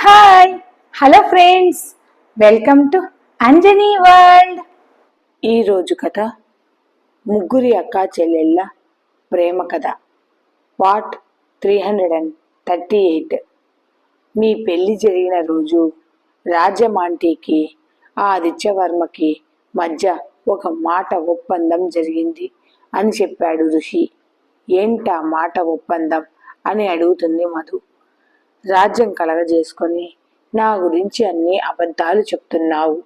Hi hello friends welcome to Anjani world ఈరోజు కథ ముగ్గురి అక్క చెల్లెళ్ళ ప్రేమ కథ. Part three hundred and thirty eight మీ పెళ్ళి జరిగిన రోజు రాజమాంటీకి ఆ ఆదిత్యవర్మకి మధ్య ఒక మాట ఒప్పందం జరిగింది అని చెప్పాడు ఋషి. ఏంటా మాట ఒప్పందం? అని అడుగుతుంది మధు. రాజ్యం కలగజేసుకొని నా గురించి అన్ని అబద్ధాలు చెప్తున్నావు.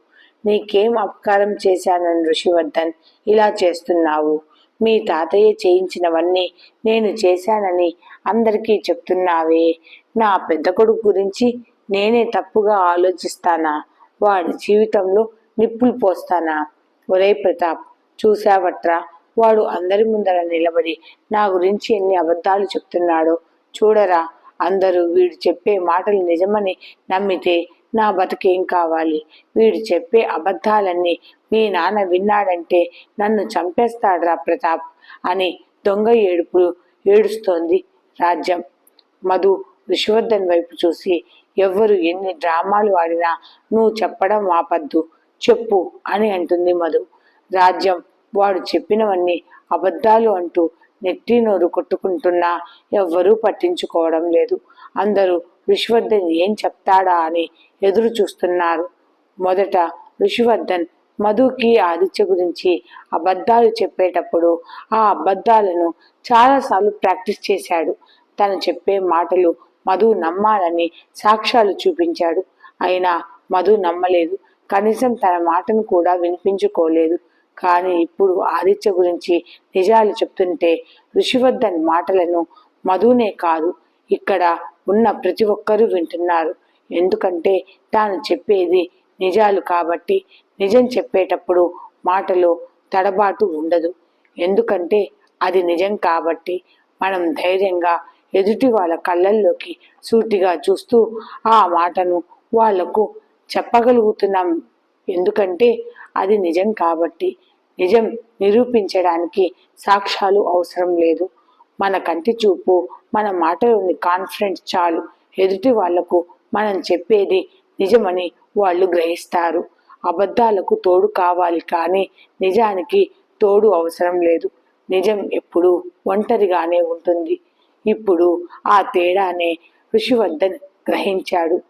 నీకేం అపకారం చేశానని ఋషివర్ధన్? ఇలా చేస్తున్నావు. మీ తాతయ్య చేయించినవన్నీ నేను చేశానని అందరికీ చెప్తున్నావే. నా పెద్ద కొడుకు గురించి నేనే తప్పుగా ఆలోచిస్తానా? వాడి జీవితంలో నిప్పులు పోస్తానా? ఒరే ప్రతాప్ చూశావట్రా? వాడు అందరి ముందర నిలబడి నా గురించి ఎన్ని అబద్ధాలు చెప్తున్నాడో చూడరా. అందరూ వీడు చెప్పే మాటలు నిజమని నమ్మితే నా బతికేం కావాలి? వీడు చెప్పే అబద్ధాలన్నీ మీ నాన్న విన్నాడంటే నన్ను చంపేస్తాడ్రా ప్రతాప్ అని దొంగ ఏడుపులు ఏడుస్తోంది రాజ్యం. మధు విశ్వవర్ధన్ వైపు చూసి ఎవ్వరు ఎన్ని డ్రామాలు ఆడినా నువ్వు చెప్పడం ఆపద్దు చెప్పు అని అంటుంది మధు. రాజ్యం వాడు చెప్పినవన్నీ అబద్ధాలు అంటూ నెట్టి నోరు కొట్టుకుంటున్నా ఎవ్వరూ పట్టించుకోవడం లేదు. అందరూ విశ్వర్ధన్ ఏం చెప్తాడా అని ఎదురు చూస్తున్నారు. మొదట విశ్వవర్ధన్ మధుకి ఆదిత్య గురించి అబద్ధాలు చెప్పేటప్పుడు ఆ అబద్ధాలను చాలాసార్లు ప్రాక్టీస్ చేశాడు. తను చెప్పే మాటలు మధు నమ్మాలని సాక్ష్యాలు చూపించాడు. అయినా మధు నమ్మలేదు. కనీసం తన మాటను కూడా వినిపించుకోలేదు. కానీ ఇప్పుడు ఆదిత్య గురించి నిజాలు చెప్తుంటే ఋషివర్ధన్ మాటలను మధునే కాదు ఇక్కడ ఉన్న ప్రతి ఒక్కరూ వింటున్నారు. ఎందుకంటే తాను చెప్పేది నిజాలు కాబట్టి నిజం చెప్పేటప్పుడు మాటలో తడబాటు ఉండదు. ఎందుకంటే అది నిజం కాబట్టి మనం ధైర్యంగా ఎదుటి వాళ్ళ కళ్ళల్లోకి సూటిగా చూస్తూ ఆ మాటను వాళ్ళకు చెప్పగలుగుతున్నాం. ఎందుకంటే అది నిజం కాబట్టి నిజం నిరూపించడానికి సాక్ష్యాలు అవసరం లేదు. మన కంటి చూపు మన మాటలోని కాన్ఫిడెన్స్ చాలు. ఎదుటి వాళ్ళకు మనం చెప్పేది నిజమని వాళ్ళు గ్రహిస్తారు. అబద్ధాలకు తోడు కావాలి కానీ నిజానికి తోడు అవసరం లేదు. నిజం ఎప్పుడు ఒంటరిగానే ఉంటుంది. ఇప్పుడు ఆ తేడానే ఋషివర్ధన్ గ్రహించాడు.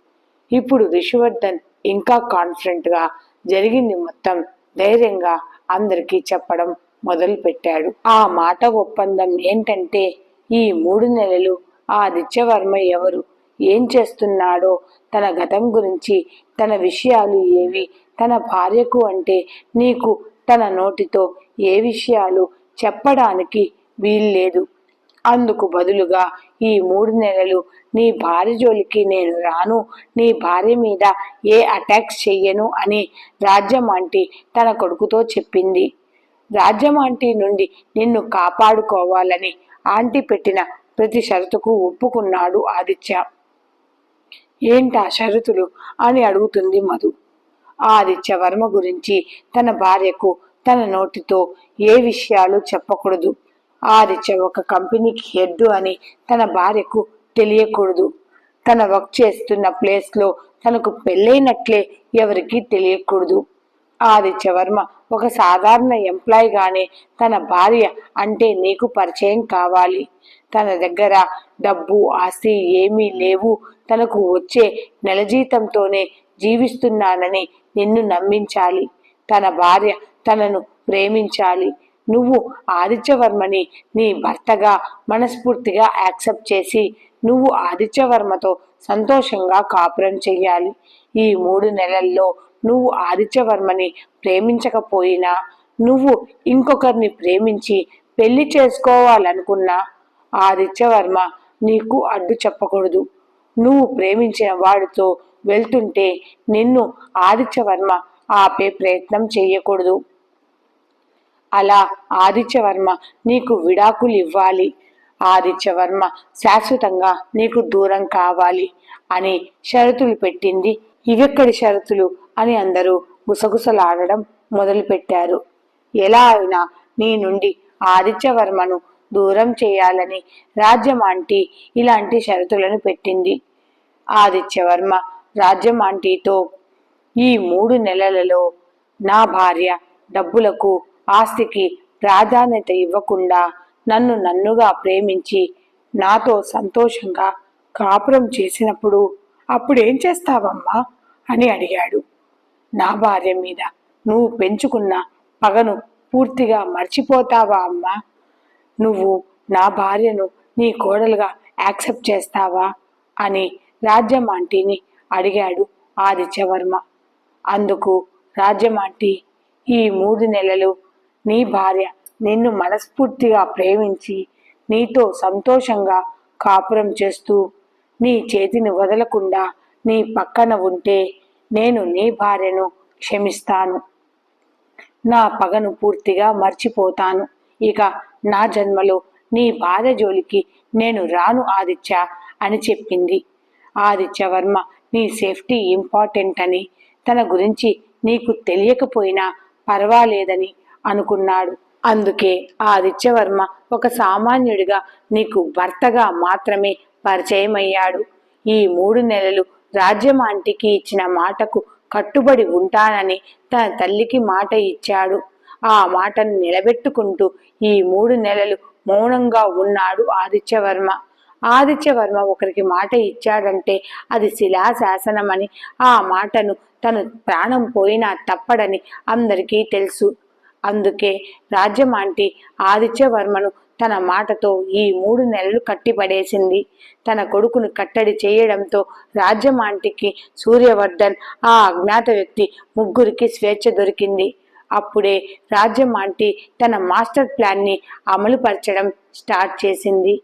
ఇప్పుడు ఋషివర్ధన్ ఇంకా కాన్ఫిడెంట్గా జరిగింది మొత్తం. ధైర్యంగా అందరికీ చెప్పడం మొదలు పెట్టాడు ఆ మాట ఒప్పందం ఏంటంటే ఈ మూడు నెలలు ఆ ఆదిత్యవర్మ ఎవరు ఏం చేస్తున్నాడో తన గతం గురించి తన విషయాలు ఏవి తన భార్యకు అంటే నీకు తన నోటితో ఏ విషయాలు చెప్పడానికి వీల్లేదు. అందుకు బదులుగా ఈ మూడు నెలలు నీ భార్య జోలికి నేను రాను. నీ భార్య మీద ఏ అటాక్స్ చెయ్యను అని రాజ్యం ఆంటీ తన కొడుకుతో చెప్పింది. రాజ్యం ఆంటీ నుండి నిన్ను కాపాడుకోవాలని ఆంటీ పెట్టిన ప్రతి షరతుకు ఒప్పుకున్నాడు ఆదిత్య. ఏంటా షరతులు? అని అడుగుతుంది మధు. ఆదిత్య వర్మ గురించి తన భార్యకు తన నోటితో ఏ విషయాలు చెప్పకూడదు. ఆదిత్య ఒక కంపెనీకి హెడ్ అని తన భార్యకు తెలియకూడదు. తన వర్క్ చేస్తున్న ప్లేస్లో తనకు పెళ్ళైనట్లే ఎవరికీ తెలియకూడదు. ఆదిత్య వర్మ ఒక సాధారణ ఎంప్లాయీగానే తన భార్య అంటే నీకు పరిచయం కావాలి. తన దగ్గర డబ్బు ఆస్తి ఏమీ లేవు. తనకు వచ్చే నెల జీతంతోనే జీవిస్తున్నానని నిన్ను నమ్మించాలి. తన భార్య తనను ప్రేమించాలి. నువ్వు ఆదిత్యవర్మని నీ భర్తగా మనస్ఫూర్తిగా యాక్సెప్ట్ చేసి నువ్వు ఆదిత్యవర్మతో సంతోషంగా కాపురం చెయ్యాలి. ఈ మూడు నెలల్లో నువ్వు ఆదిత్యవర్మని ప్రేమించకపోయినా నువ్వు ఇంకొకరిని ప్రేమించి పెళ్ళి చేసుకోవాలనుకున్నా ఆదిత్యవర్మ నీకు అడ్డు చెప్పకూడదు. నువ్వు ప్రేమించిన వాడితో వెళ్తుంటే నిన్ను ఆదిత్యవర్మ ఆపే ప్రయత్నం చేయకూడదు అలా ఆదిత్యవర్మ నీకు విడాకులు ఇవ్వాలి. ఆదిత్యవర్మ శాశ్వతంగా నీకు దూరం కావాలి అని షరతులు పెట్టింది. ఇవెక్కడి షరతులు అని అందరూ గుసగుసలాడడం మొదలుపెట్టారు. ఎలా అయినా నీ నుండి ఆదిత్యవర్మను దూరం చేయాలని రాజ్యం ఆంటీ ఇలాంటి షరతులను పెట్టింది. ఆదిత్యవర్మ రాజ్యం ఆంటీతో ఈ మూడు నెలలలో నా భార్య డబ్బులకు ఆస్తికి ప్రాధాన్యత ఇవ్వకుండా నన్ను నన్నుగా ప్రేమించి నాతో సంతోషంగా కాపురం చేసినప్పుడు అప్పుడేం చేస్తావమ్మా? అని అడిగాడు. నా భార్య మీద నువ్వు పెంచుకున్న పగను పూర్తిగా మర్చిపోతావా అమ్మా? నువ్వు నా భార్యను నీ కోడలుగా యాక్సెప్ట్ చేస్తావా? అని రాజ్యమాంటిని అడిగాడు ఆదిత్యవర్మ. అందుకు రాజ్యమాంటి ఈ మూడు నెలలు నీ భార్య నిన్ను మనస్ఫూర్తిగా ప్రేమించి నీతో సంతోషంగా కాపురం చేస్తూ నీ చేతిని వదలకుండా నీ పక్కన ఉంటే నేను నీ భార్యను క్షమిస్తాను. నా పగను పూర్తిగా మర్చిపోతాను. ఇక నా జన్మలో నీ భార్య జోలికి నేను రాను ఆదిత్య అని చెప్పింది. ఆదిత్యవర్మ నీ సేఫ్టీ ఇంపార్టెంట్ అని తన గురించి నీకు తెలియకపోయినా పర్వాలేదని అనుకున్నాడు. అందుకే ఆదిత్యవర్మ ఒక సామాన్యుడిగా నీకు భర్తగా మాత్రమే పరిచయమయ్యాడు. ఈ మూడు నెలలు రాజ్యమాంటికి ఇచ్చిన మాటకు కట్టుబడి ఉంటానని తన తల్లికి మాట ఇచ్చాడు. ఆ మాటను నిలబెట్టుకుంటూ ఈ మూడు నెలలు మౌనంగా ఉన్నాడు ఆదిత్యవర్మ. ఆదిత్యవర్మ ఒకరికి మాట ఇచ్చాడంటే అది శిలాశాసనమని ఆ మాటను తను ప్రాణం పోయినా తప్పడని అందరికీ తెలుసు. అందుకే రాజ్యమాంటి ఆదిత్యవర్మను తన మాటతో ఈ మూడు నెలలు కట్టిపడేసింది. తన కొడుకును కట్టడి చేయడంతో రాజ్యమాంటికి సూర్యవర్ధన్ ఆ అజ్ఞాత వ్యక్తి ముగ్గురికి స్వేచ్ఛ దొరికింది. అప్పుడే రాజ్యమాంటి తన మాస్టర్ ప్లాన్ని అమలుపరచడం స్టార్ట్ చేసింది.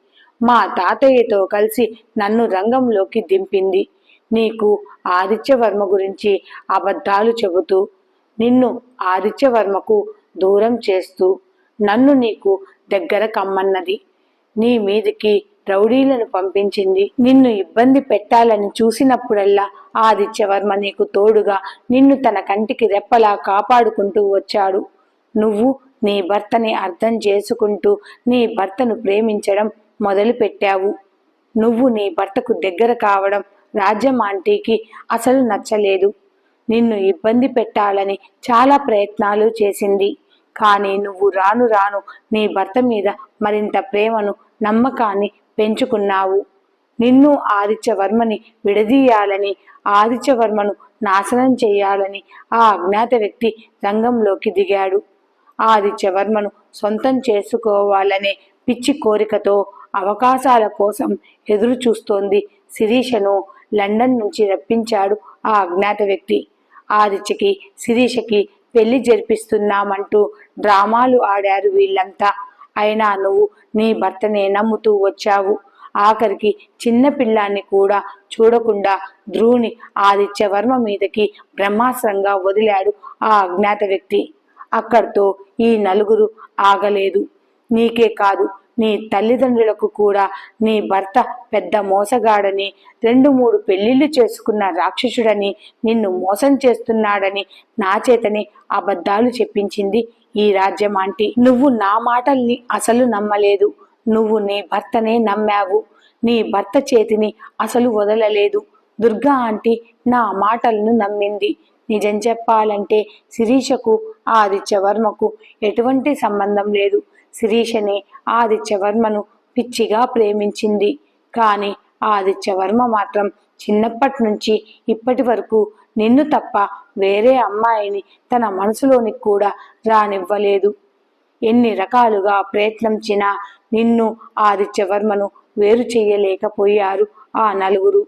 మా తాతయ్యతో కలిసి నన్ను రంగంలోకి దింపింది. నీకు ఆదిత్యవర్మ గురించి అబద్ధాలు చెబుతూ నిన్ను ఆదిత్యవర్మకు దూరం చేస్తూ నన్ను నీకు దగ్గర కమ్మన్నది. నీ మీదికి రౌడీలను పంపించింది. నిన్ను ఇబ్బంది పెట్టాలని చూసినప్పుడల్లా ఆదిత్యవర్మ నీకు తోడుగా నిన్ను తన కంటికి రెప్పలా కాపాడుకుంటూ వచ్చాడు. నువ్వు నీ భర్తని అర్థం చేసుకుంటూ నీ భర్తను ప్రేమించడం మొదలుపెట్టావు. నువ్వు నీ భర్తకు దగ్గర కావడం రాజ్యం ఆంటీకి అసలు నచ్చలేదు. నిన్ను ఇబ్బంది పెట్టాలని చాలా ప్రయత్నాలు చేసింది. కానీ నువ్వు రాను రాను నీ భర్త మీద మరింత ప్రేమను నమ్మకాన్ని పెంచుకున్నావు. నిన్ను ఆదిత్యవర్మని విడదీయాలని ఆదిత్యవర్మను నాశనం చేయాలని ఆ అజ్ఞాత వ్యక్తి రంగంలోకి దిగాడు. ఆదిత్యవర్మను సొంతం చేసుకోవాలనే పిచ్చి కోరికతో అవకాశాల కోసం ఎదురు చూస్తోంది శిరీషను లండన్ నుంచి రప్పించాడు ఆ అజ్ఞాత వ్యక్తి. ఆదిత్యకి శిరీషకి పెళ్ళి జరిపిస్తున్నామంటూ డ్రామాలు ఆడారు వీళ్ళంతా. అయినా నువ్వు నీ భర్తనే నమ్ముతూ వచ్చావు. ఆఖరికి చిన్న పిల్లాన్ని కూడా చూడకుండా ధ్రువుని ఆదిత్యవర్మ మీదకి బ్రహ్మాస్త్రంగా వదిలాడు ఆ అజ్ఞాత వ్యక్తి. అక్కడితో ఈ నలుగురు ఆగలేదు. నీకే కాదు నీ తల్లిదండ్రులకు కూడా నీ భర్త పెద్ద మోసగాడని రెండు మూడు పెళ్ళిళ్ళు చేసుకున్న రాక్షసుడని నిన్ను మోసం చేస్తున్నాడని నా చేతని అబద్ధాలు చెప్పించింది ఈ రాజ్యం ఆంటీ. నువ్వు నా మాటల్ని అసలు నమ్మలేదు. నువ్వు నీ భర్తనే నమ్మావు. నీ భర్త చేతిని అసలు వదలలేదు. దుర్గా ఆంటీ నా మాటలను నమ్మింది. నిజం చెప్పాలంటే శిరీషకు ఆదిత్యవర్మకు ఎటువంటి సంబంధం లేదు. శిరీషని ఆదిత్యవర్మను పిచ్చిగా ప్రేమించింది. కానీ ఆదిత్యవర్మ మాత్రం చిన్నప్పటి నుంచి ఇప్పటి వరకు నిన్ను తప్ప వేరే అమ్మాయిని తన మనసులోనికి కూడా రానివ్వలేదు. ఎన్ని రకాలుగా ప్రయత్నించినా నిన్ను ఆదిత్యవర్మను వేరు చేయలేకపోయారు ఆ నలుగురు.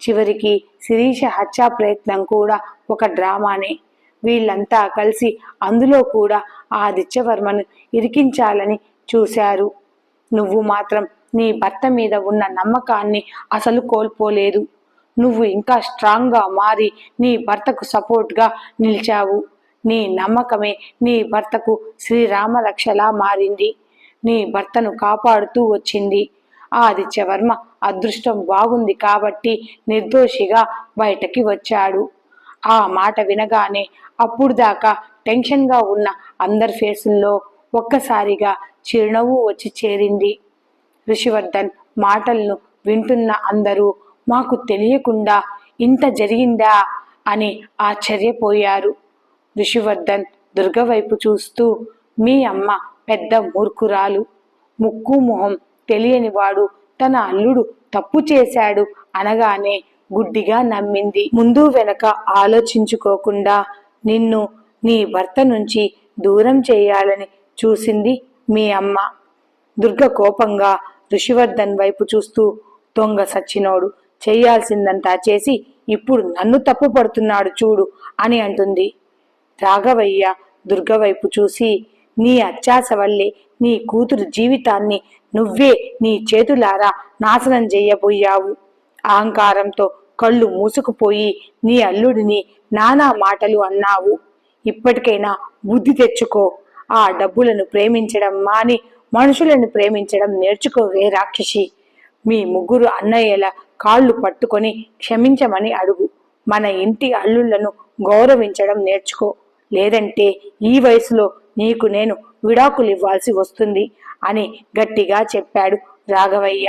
చివరికి శిరీష హత్యా ప్రయత్నం కూడా ఒక డ్రామానే. వీళ్ళంతా కలిసి అందులో కూడా ఆదిత్యవర్మను ఇరికించాలని చూశారు. నువ్వు మాత్రం నీ భర్త మీద ఉన్న నమ్మకాన్ని అసలు కోల్పోలేదు. నువ్వు ఇంకా స్ట్రాంగ్గా మారి నీ భర్తకు సపోర్ట్గా నిలిచావు. నీ నమ్మకమే నీ భర్తకు శ్రీరామరక్షలా మారింది. నీ భర్తను కాపాడుతూ వచ్చింది. ఆదిత్యవర్మ అదృష్టం బాగుంది కాబట్టి నిర్దోషిగా బయటకి వచ్చాడు. ఆ మాట వినగానే అప్పుడు దాకా టెన్షన్గా ఉన్న అందరి ఫేసుల్లో ఒక్కసారిగా చిరునవ్వు వచ్చి చేరింది. ఋషివర్ధన్ మాటలను వింటున్న అందరూ మాకు తెలియకుండా ఇంత జరిగిందా? అని ఆశ్చర్యపోయారు. ఋషివర్ధన్ దుర్గ వైపు చూస్తూ మీ అమ్మ పెద్ద మూర్ఖురాలు. ముక్కు మొహం తెలియనివాడు తన అల్లుడు తప్పు చేశాడు అనగానే గుడ్డిగా నమ్మింది. ముందు వెనక ఆలోచించుకోకుండా నిన్ను నీ భర్త నుంచి దూరం చేయాలని చూసింది మీ అమ్మ. దుర్గ కోపంగా ఋషివర్ధన్ వైపు చూస్తూ దొంగ సచ్చినోడు చేయాల్సిందంతా చేసి ఇప్పుడు నన్ను తప్పు పడుతున్నాడు చూడు అని అంటుంది. రాఘవయ్య దుర్గ వైపు చూసి నీ అత్యాస వల్లే నీ కూతురు జీవితాన్ని నువ్వే నీ చేతులారా నాశనం చేయబోయావు. అహంకారంతో కళ్ళు మూసుకుపోయి నీ అల్లుడిని నానా మాటలు అన్నావు. ఇప్పటికైనా బుద్ధి తెచ్చుకో. ఆ డబ్బులను ప్రేమించడం మాని మనుషులను ప్రేమించడం నేర్చుకోవే రాక్షసి. మీ ముగ్గురు అన్నయ్యల కాళ్ళు పట్టుకొని క్షమించమని అడుగు. మన ఇంటి అల్లుళ్ళను గౌరవించడం నేర్చుకో. లేదంటే ఈ వయసులో నీకు నేను విడాకులు ఇవ్వాల్సి వస్తుంది అని గట్టిగా చెప్పాడు రాఘవయ్య.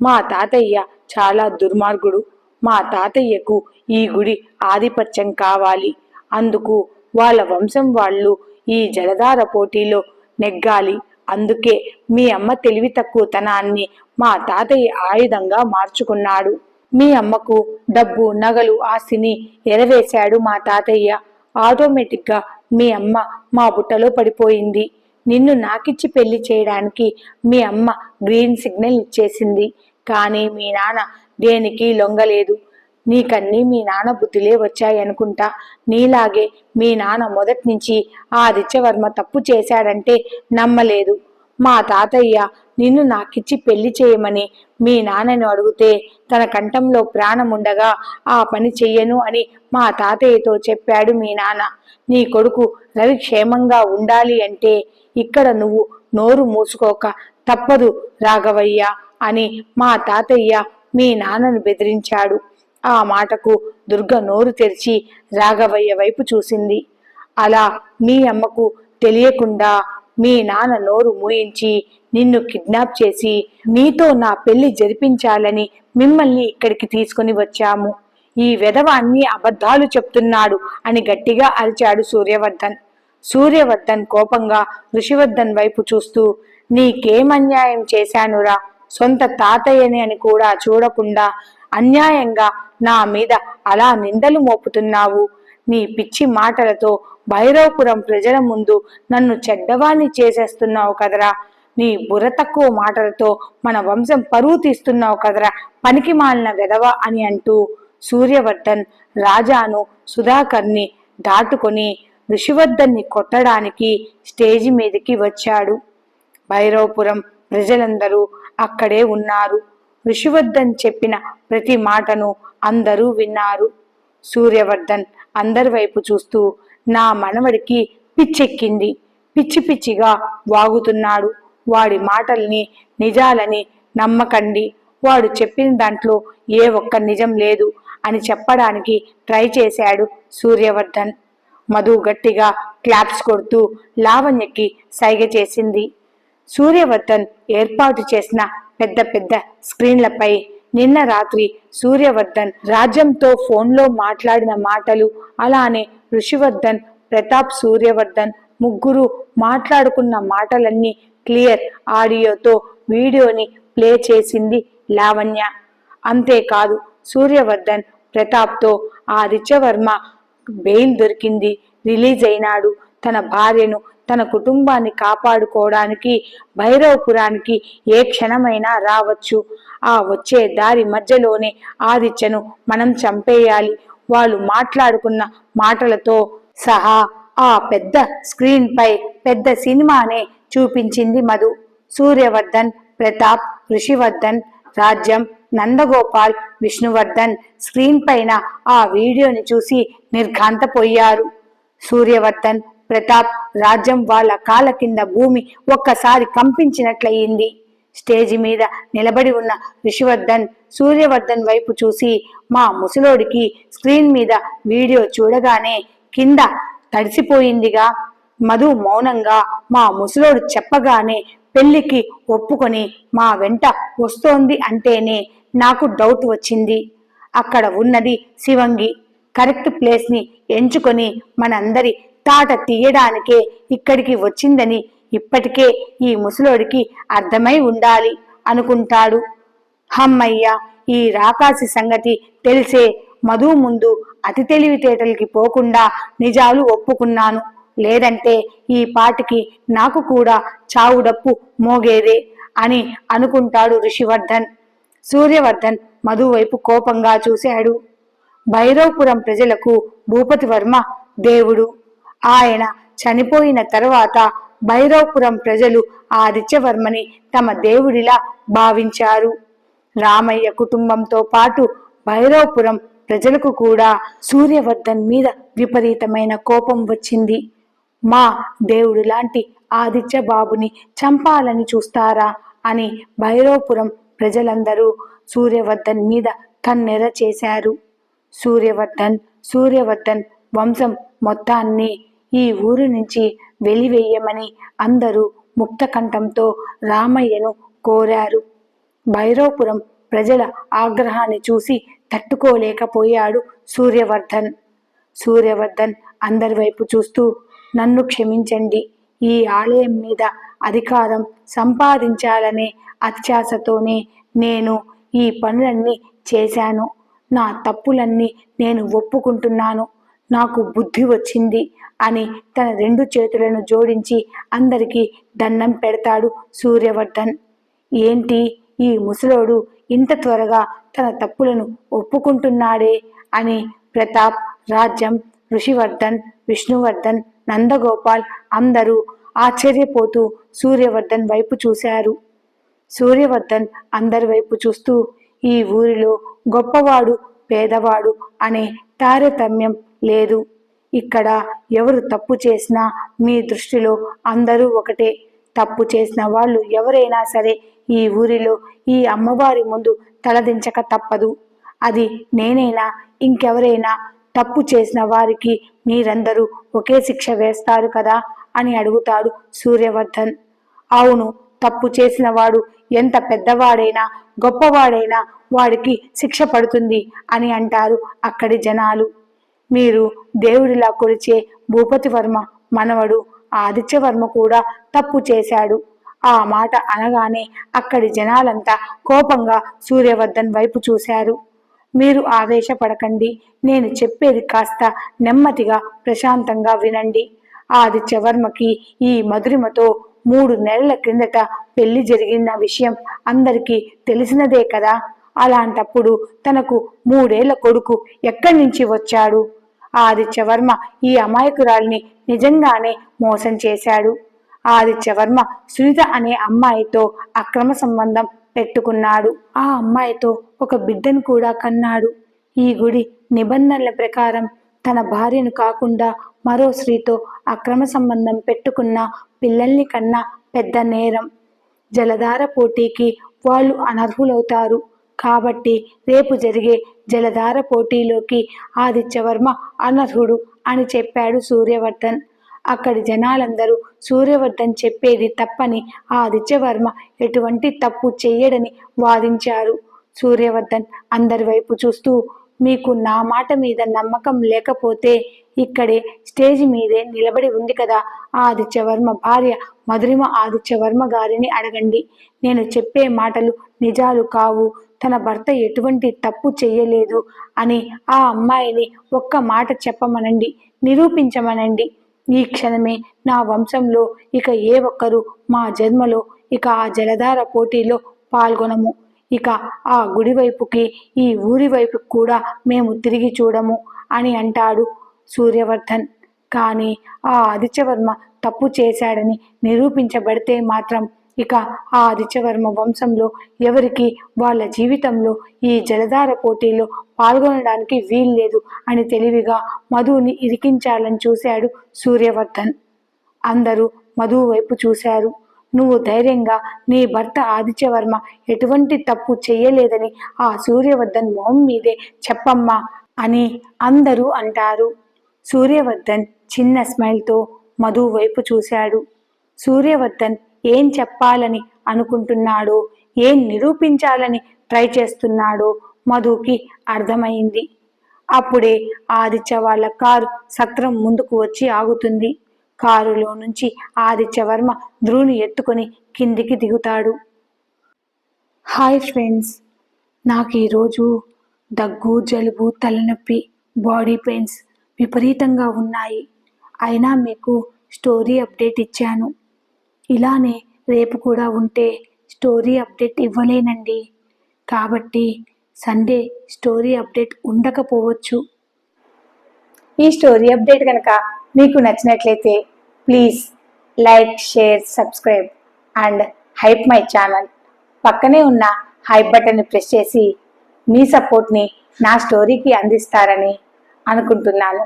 మా తాతయ్య చాలా దుర్మార్గుడు. మా తాతయ్యకు ఈ గుడి ఆధిపత్యం కావాలి. అందుకు వాళ్ళ వంశం వాళ్ళు ఈ జలధార పోటీలో నెగ్గాలి. అందుకే మీ అమ్మ తెలివి తక్కువతనాన్ని మా తాతయ్య ఆయుధంగా మార్చుకున్నాడు. మీ అమ్మకు డబ్బు నగలు ఆస్తిని ఎరవేశాడు మా తాతయ్య. ఆటోమేటిక్గా మీ అమ్మ మా బుట్టలో పడిపోయింది. నిన్ను నాకిచ్చి పెళ్ళి చేయడానికి మీ అమ్మ గ్రీన్ సిగ్నల్ ఇచ్చేసింది. కానీ మీ నాన్న దేనికి లొంగలేదు? నీకన్నీ మీ నాన్న బుద్ధిలే వచ్చాయనుకుంటా నీలాగే మీ నాన్న మొదటి నుంచి ఆదిత్యవర్మ తప్పు చేశాడంటే నమ్మలేదు. మా తాతయ్య నిన్ను నాకిచ్చి పెళ్ళి చేయమని మీ నాన్నను అడిగితే తన కంఠంలో ప్రాణం ఉండగా ఆ పని చెయ్యను అని మా తాతయ్యతో చెప్పాడు మీ నాన్న. నీ కొడుకు రవి క్షేమంగా ఉండాలి అంటే ఇక్కడ నువ్వు నోరు మూసుకోక తప్పదు రాఘవయ్య. అని మా తాతయ్య మీ నాన్నను బెదిరించాడు. ఆ మాటకు దుర్గ నోరు తెరిచి రాఘవయ్య వైపు చూసింది. అలా మీ అమ్మకు తెలియకుండా మీ నాన్న నోరు మూయించి నిన్ను కిడ్నాప్ చేసి నీతో నా పెళ్ళి జరిపించాలని మిమ్మల్ని ఇక్కడికి తీసుకుని వచ్చాము. ఈ వెధవ అన్ని అబద్ధాలు చెప్తున్నాడు అని గట్టిగా అరిచాడు సూర్యవర్ధన్. సూర్యవర్ధన్ కోపంగా ఋషివర్ధన్ వైపు చూస్తూ నీకేం అన్యాయం చేశానురా? సొంత తాతయ్యని అని కూడా చూడకుండా అన్యాయంగా నా మీద అలా నిందలు మోపుతున్నావు. నీ పిచ్చి మాటలతో భైరవపురం ప్రజల ముందు నన్ను చెడ్డవాణ్ణి చేసేస్తున్నావు కదరా. నీ బుర్ర తక్కువ మాటలతో మన వంశం పరువు తీస్తున్నావు కదరా. పనికి మాలిన వెధవ అని అంటూ సూర్యవర్ధన్ రాజాను సుధాకర్ని దాటుకొని ఋషివర్ధన్ని కొట్టడానికి స్టేజి మీదకి వచ్చాడు. భైరవపురం ప్రజలందరూ అక్కడే ఉన్నారు. ఋషివర్ధన్ చెప్పిన ప్రతి మాటను అందరూ విన్నారు. సూర్యవర్ధన్ అందరి వైపు చూస్తూ నా మనవడికి పిచ్చెక్కింది. పిచ్చి పిచ్చిగా వాగుతున్నాడు. వాడి మాటల్ని నిజాలని నమ్మకండి. వాడు చెప్పిన దాంట్లో ఏ ఒక్క నిజం లేదు అని చెప్పడానికి ట్రై చేశాడు సూర్యవర్ధన్. మధు గట్టిగా క్లాప్స్ కొడుతూ లావణ్యకి సైగ చేసింది. సూర్యవర్ధన్ ఏర్పాటు చేసిన పెద్ద పెద్ద స్క్రీన్లపై నిన్న రాత్రి సూర్యవర్ధన్ రాజ్యంతో ఫోన్లో మాట్లాడిన మాటలు అలానే ఋషివర్ధన్ ప్రతాప్ సూర్యవర్ధన్ ముగ్గురు మాట్లాడుకున్న మాటలన్నీ క్లియర్ ఆడియోతో వీడియోని ప్లే చేసింది లావణ్య. అంతేకాదు సూర్యవర్ధన్ ప్రతాప్తో ఆ రిచవర్మ బెయిల్ దొరికింది రిలీజ్ అయినాడు. తన భార్యను తన కుటుంబాన్ని కాపాడుకోవడానికి భైరవపురానికి ఏ క్షణమైనా రావచ్చు. ఆ వచ్చే దారి మధ్యలోనే ఆదిత్యను మనం చంపేయాలి. వాళ్ళు మాట్లాడుకున్న మాటలతో సహా ఆ పెద్ద స్క్రీన్ పై పెద్ద సినిమానే చూపించింది మధు. సూర్యవర్ధన్ ప్రతాప్ ఋషివర్ధన్ రాజ్యం నందగోపాల్ విష్ణువర్ధన్ స్క్రీన్ పైన ఆ వీడియోని చూసి నిర్ఘాంతపోయారు. సూర్యవర్ధన్ ప్రతాప్ రాజ్యం వాళ్ళ కాళ్ళ కింద భూమి ఒక్కసారి కంపించినట్లయింది. స్టేజి మీద నిలబడి ఉన్న ఋషివర్ధన్ సూర్యవర్ధన్ వైపు చూసి మా ముసలోడికి స్క్రీన్ మీద వీడియో చూడగానే కింద తడిసిపోయిందిగా. మధు మౌనంగా మా ముసలోడు చెప్పగానే పెళ్ళికి ఒప్పుకొని మా వెంట వస్తోంది అంటేనే నాకు డౌట్ వచ్చింది. అక్కడ ఉన్నది శివంగి. కరెక్ట్ ప్లేస్ని ఎంచుకొని మనందరి తాట తీయడానికే ఇక్కడికి వచ్చిందని ఇప్పటికే ఈ ముసలోడికి అర్థమై ఉండాలి అనుకుంటాడు. హమ్మయ్య ఈ రాకాసి సంగతి తెలిసే మధు ముందు అతి తెలివితేటలకి పోకుండా నిజాలు ఒప్పుకున్నాను. లేదంటే ఈ పాటికి నాకు కూడా చావుడప్పు మోగేదే అని అనుకుంటాడు ఋషివర్ధన్. సూర్యవర్ధన్ మధు వైపు కోపంగా చూశాడు. భైరవపురం ప్రజలకు భూపతి వర్మ దేవుడు. ఆయన చనిపోయిన తర్వాత భైరవపురం ప్రజలు ఆదిత్యవర్మని తమ దేవుడిలా భావించారు. రామయ్య కుటుంబంతో పాటు భైరవపురం ప్రజలకు కూడా సూర్యవర్ధన్ మీద విపరీతమైన కోపం వచ్చింది. మా దేవుడు లాంటి ఆదిత్య బాబుని చంపాలని చూస్తారా అని భైరవపురం ప్రజలందరూ సూర్యవర్ధన్ మీద కన్నెర చేశారు. సూర్యవర్ధన్ సూర్యవర్ధన్ వంశం మొత్తాన్ని ఈ ఊరు నుంచి వెలివేయమని అందరూ ముక్తకంఠంతో రామయ్యను కోరారు. భైరవపురం ప్రజల ఆగ్రహాన్ని చూసి తట్టుకోలేకపోయాడు సూర్యవర్ధన్. సూర్యవర్ధన్ అందరి వైపు చూస్తూ నన్ను క్షమించండి. ఈ ఆలయం మీద అధికారం సంపాదించాలనే అత్యాశతోనే నేను ఈ పనులన్నీ చేశాను. నా తప్పులన్నీ నేను ఒప్పుకుంటున్నాను. నాకు బుద్ధి వచ్చింది అని తన రెండు చేతులను జోడించి అందరికీ దండం పెడతాడు సూర్యవర్ధన్. ఏంటి ఈ ముసలోడు ఇంత త్వరగా తన తప్పులను ఒప్పుకుంటున్నాడే అని ప్రతాప్ రాజ్యం ఋషివర్ధన్ విష్ణువర్ధన్ నందగోపాల్ అందరూ ఆశ్చర్యపోతూ సూర్యవర్ధన్ వైపు చూశారు. సూర్యవర్ధన్ అందరి వైపు చూస్తూ ఈ ఊరిలో గొప్పవాడు పేదవాడు అనే తారతమ్యం లేదు. ఇక్కడ ఎవరు తప్పు చేసినా మీ దృష్టిలో అందరూ ఒకటే. తప్పు చేసిన వాళ్ళు ఎవరైనా సరే ఈ ఊరిలో ఈ అమ్మవారి ముందు తలదించక తప్పదు. అది నేనైనా ఇంకెవరైనా తప్పు చేసిన వారికి మీరందరూ ఒకే శిక్ష వేస్తారు కదా అని అడుగుతాడు సూర్యవర్ధన్. అవును తప్పు చేసిన వాడు ఎంత పెద్దవాడైనా గొప్పవాడైనా వాడికి శిక్ష పడుతుంది అని అంటారు అక్కడి జనాలు. మీరు దేవుడిలా కొలిచే భూపతి వర్మ మనవడు ఆదిత్యవర్మ కూడా తప్పు చేశాడు. ఆ మాట అనగానే అక్కడి జనాలంతా కోపంగా సూర్యవర్ధన్ వైపు చూశారు. మీరు ఆవేశపడకండి నేను చెప్పేది కాస్త నెమ్మదిగా ప్రశాంతంగా వినండి. ఆదిత్యవర్మకి ఈ మధురిమతో మూడు నెలల క్రిందట పెళ్ళి జరిగిన విషయం అందరికీ తెలిసినదే కదా? అలాంటప్పుడు తనకు మూడేళ్ళ కొడుకు ఎక్కడి నుంచి వచ్చాడు? ఆదిత్యవర్మ ఈ అమాయకురాల్ని నిజంగానే మోసం చేశాడు. ఆదిత్యవర్మ సునీత అనే అమ్మాయితో అక్రమ సంబంధం పెట్టుకున్నాడు. ఆ అమ్మాయితో ఒక బిడ్డను కూడా కన్నాడు. ఈ గుడి నిబంధనల ప్రకారం తన భార్యను కాకుండా మరో స్త్రీతో అక్రమ సంబంధం పెట్టుకున్న పిల్లల్ని కన్నా పెద్ద నేరం. జలధార పోటీకి వాళ్ళు అనర్హులవుతారు. కాబట్టి రేపు జరిగే జలధార పోటీలోకి ఆదిత్యవర్మ అనర్హుడు అని చెప్పాడు సూర్యవర్ధన్. అక్కడి జనాలందరూ సూర్యవర్ధన్ చెప్పేది తప్పని ఆదిత్యవర్మ ఎటువంటి తప్పు చెయ్యడని వాదించారు. సూర్యవర్ధన్ అందరి వైపు చూస్తూ మీకు నా మాట మీద నమ్మకం లేకపోతే ఇక్కడే స్టేజ్ మీదే నిలబడి ఉంది కదా ఆదిత్యవర్మ భార్య మధురిమ ఆదిత్యవర్మ గారిని అడగండి. నేను చెప్పే మాటలు నిజాలు కావు. తన భర్త ఎటువంటి తప్పు చేయలేదు అని ఆ అమ్మాయిని ఒక్క మాట చెప్పమనండి నిరూపించమనండి. ఈ క్షణమే నా వంశంలో ఇక ఏ ఒక్కరు మా జన్మలో ఇక ఆ జలధార పోటీలో పాల్గొనము. ఇక ఆ గుడి వైపుకి ఈ ఊరి వైపు కూడా మేము తిరిగి చూడము అని అంటాడు సూర్యవర్ధన్. కానీ ఆ ఆదిత్యవర్మ తప్పు చేశాడని నిరూపించబడితే మాత్రం ఇక ఆ ఆదిత్యవర్మ వంశంలో ఎవరికి వాళ్ళ జీవితంలో ఈ జలధార పోటీలో పాల్గొనడానికి వీల్లేదు అని తెలివిగా మధుని ఇరికించాలని చూశాడు సూర్యవర్ధన్. అందరూ మధు వైపు చూశారు. నువ్వు ధైర్యంగా నీ భర్త ఆదిత్యవర్మ ఎటువంటి తప్పు చెయ్యలేదని ఆ సూర్యవర్ధన్ మొహం మీదే చెప్పమ్మా అని అందరూ అంటారు. సూర్యవర్ధన్ చిన్న స్మైల్తో మధు వైపు చూశాడు. సూర్యవర్ధన్ ఏం చెప్పాలని అనుకుంటున్నాడో? ఏం నిరూపించాలని ట్రై చేస్తున్నాడో? మధుకి అర్థమైంది. అప్పుడే ఆదిత్య వాళ్ళ కారు సత్రం ముందుకు వచ్చి ఆగుతుంది. కారులో నుంచి ఆదిత్యవర్మ ధ్రువుని ఎత్తుకొని కిందికి దిగుతాడు. హాయ్ ఫ్రెండ్స్ నాకు ఈరోజు దగ్గు జలుబు తలనొప్పి బాడీ పెయిన్స్ విపరీతంగా ఉన్నాయి. అయినా మీకు స్టోరీ అప్డేట్ ఇచ్చాను. ఇలానే రేపు కూడా ఉంటే స్టోరీ అప్డేట్ ఇవ్వలేనండి. కాబట్టి సండే స్టోరీ అప్డేట్ ఉండకపోవచ్చు. ఈ స్టోరీ అప్డేట్ కనుక మీకు నచ్చినట్లయితే please like share subscribe and hype my channel. పక్కనే ఉన్న హైప్ బటన్ని ప్రెస్ చేసి మీ సపోర్ట్ని నా స్టోరీకి అందిస్తారని అనుకుంటున్నాను.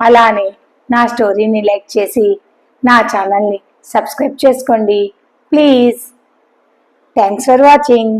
అలానే నా స్టోరీని లైక్ చేసి నా ఛానల్ని సబ్స్క్రైబ్ చేసుకోండి. Please thanks for watching